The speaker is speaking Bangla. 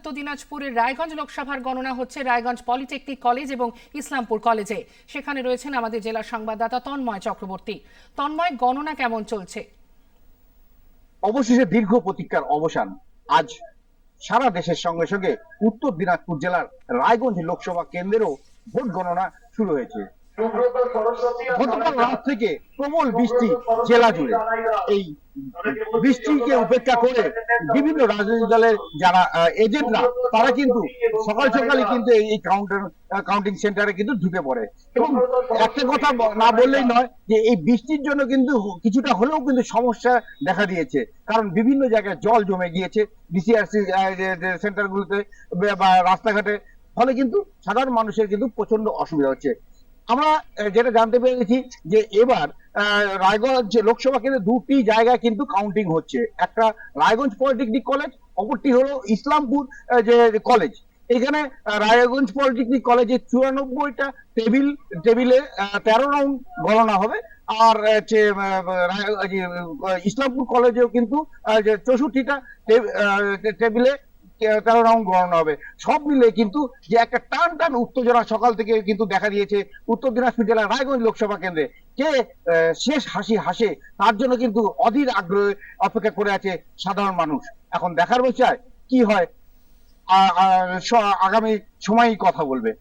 উত্তর দিনাজপুরের রায়গঞ্জ লোকসভার গণনা হচ্ছে রায়গঞ্জ পলিটেকনিক কলেজ এবং ইসলামপুর কলেজে। সেখানে রয়েছেন আমাদের জেলা সংবাদদাতা তন্ময় চক্রবর্তী। তন্ময়, গণনা কেমন চলছে? অবশেষে দীর্ঘ প্রতীক্ষার অবসান। আজ সারা দেশের সঙ্গে সঙ্গে উত্তর দিনাজপুর জেলার রায়গঞ্জ লোকসভা কেন্দ্রেও ভোট গণনা শুরু হয়েছে। গতকাল রাত থেকে প্রবল বৃষ্টি জেলা জুড়ে। এই বৃষ্টিকে উপেক্ষা করে বিভিন্ন রাজনৈতিক দলের যারা এজেন্টরা তারা কিন্তু সকাল সকালই কিন্তু এই কাউন্টার কাউন্টিং সেন্টারে কিন্তু ঢুকে পড়ে। এবং একটা কথা না বললেই নয় যে এই বৃষ্টির জন্য কিন্তু কিছুটা হলেও কিন্তু সমস্যা দেখা দিয়েছে। কারণ বিভিন্ন জায়গায় জল জমে গিয়েছে ডিসিআরসি সেন্টারগুলোতে বা রাস্তাঘাটে। ফলে কিন্তু সাধারণ মানুষের কিন্তু প্রচণ্ড অসুবিধা হচ্ছে। আমরা যেটা জানতে পেরেছি যে এবার রায়গঞ্জ লোকসভা কেন্দ্রে দুটি জায়গায় কিন্তু কাউন্টিং হচ্ছে। একটা রায়গঞ্জ পলিটেকনিক কলেজ অপরটি হলো ইসলামপুর যে কলেজ। এখানে রায়গঞ্জ পলিটেকনিক কলেজে চুরানব্বইটা টেবিল টেবিলে তেরো রাউন্ড গণনা হবে। আর যে, ইসলামপুর কলেজেও কিন্তু চৌষট্টিটা টেবিলে তেরো রাউন্ড গণনা হবে। সব মিলে কিন্তু যে একটা টান টান উত্তেজনা সকাল থেকে কিন্তু দেখা দিয়েছে উত্তর দিনাজপুর জেলার রায়গঞ্জ লোকসভা কেন্দ্রে। কে শেষ হাসি হাসে, তার জন্য কিন্তু অধীর আগ্রহে অপেক্ষা করে আছে সাধারণ মানুষ। এখন দেখার বিষয় কি হয় আগামী সময়ই কথা বলবে।